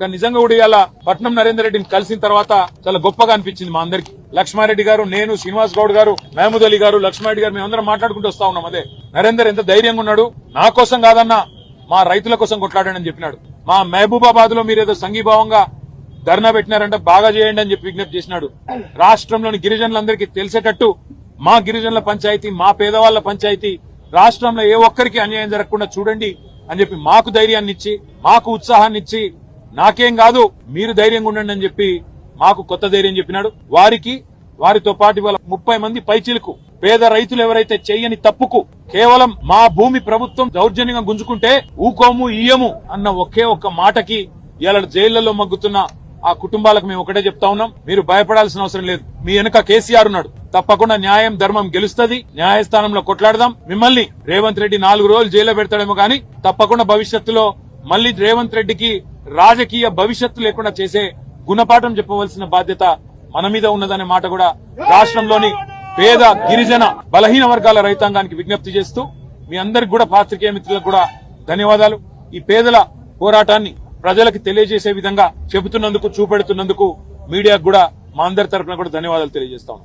కానీ నిజంగా కూడా ఇవాళ పట్నం నరేందర్ రెడ్డిని కలిసిన తర్వాత చాలా గొప్పగా అనిపించింది మా అందరికి. లక్ష్మారెడ్డి గారు నేను శ్రీనివాస్ గౌడ్ గారు మహమూద్ అలీ గారు లక్ష్మారెడ్డి గారు మేమందరం మాట్లాడుకుంటూ వస్తా ఉన్నాం అదే. నరేందర్ ఎంత ధైర్యంగా ఉన్నాడు? నా కోసం కాదన్నా మా రైతుల కోసం కొట్లాడాడని చెప్పినాడు. మా మహబూబాబాద్లో మీరేదో సంఘీభావంగా ధర్నా పెట్టినారంటే బాగా చేయండి అని చెప్పి విజ్ఞప్తి చేసినాడు. రాష్ట్రంలోని గిరిజనులందరికీ తెలిసేటట్టు మా గిరిజనుల పంచాయతీ మా పేదవాళ్ళ పంచాయతీ రాష్ట్రంలో ఏ ఒక్కరికి అన్యాయం జరగకుండా చూడండి అని చెప్పి మాకు ధైర్యాన్ని ఇచ్చి మాకు ఉత్సాహాన్ని ఇచ్చి నాకేం కాదు మీరు ధైర్యంగా ఉండండి అని చెప్పి మాకు కొత్త ధైర్యం చెప్పినాడు. వారికి వారితో పాటు ఇవాళ ముప్పై మంది పైచిలకు పేద రైతులు ఎవరైతే చెయ్యని తప్పుకు కేవలం మా భూమి ప్రభుత్వం దౌర్జన్యంగా గుంజుకుంటే ఊకోము ఇయ్యము అన్న ఒకే ఒక్క మాటకి ఇవాళ జైళ్ళలో మగ్గుతున్న ఆ కుటుంబాలకు మేము ఒకటే చెప్తా ఉన్నాం. మీరు భయపడాల్సిన అవసరం లేదు. మీ వెనుక కేసీఆర్ ఉన్నాడు. తప్పకుండా న్యాయం ధర్మం గెలుస్తుంది. న్యాయస్థానంలో కొట్లాడదాం. మిమ్మల్ని రేవంత్ రెడ్డి నాలుగు రోజులు జైల్లో పెడతాడేమో కానీ తప్పకుండా భవిష్యత్తులో మళ్ళీ రేవంత్ రెడ్డికి రాజకీయ భవిష్యత్తు లేకుండా చేసే గుణపాఠం చెప్పవలసిన బాధ్యత మన మీద ఉన్నదనే మాట కూడా రాష్ట్రంలోని పేద గిరిజన బలహీన వర్గాల రైతాంగానికి విజ్ఞప్తి చేస్తూ మీ అందరికి కూడా పాత్రికేయ మిత్రులకు కూడా ధన్యవాదాలు. ఈ పేదల పోరాటాన్ని ప్రజలకు తెలియజేసే విధంగా చెబుతున్నందుకు చూపెడుతున్నందుకు మీడియాకు కూడా మా అందరి తరపున కూడా ధన్యవాదాలు తెలియజేస్తాం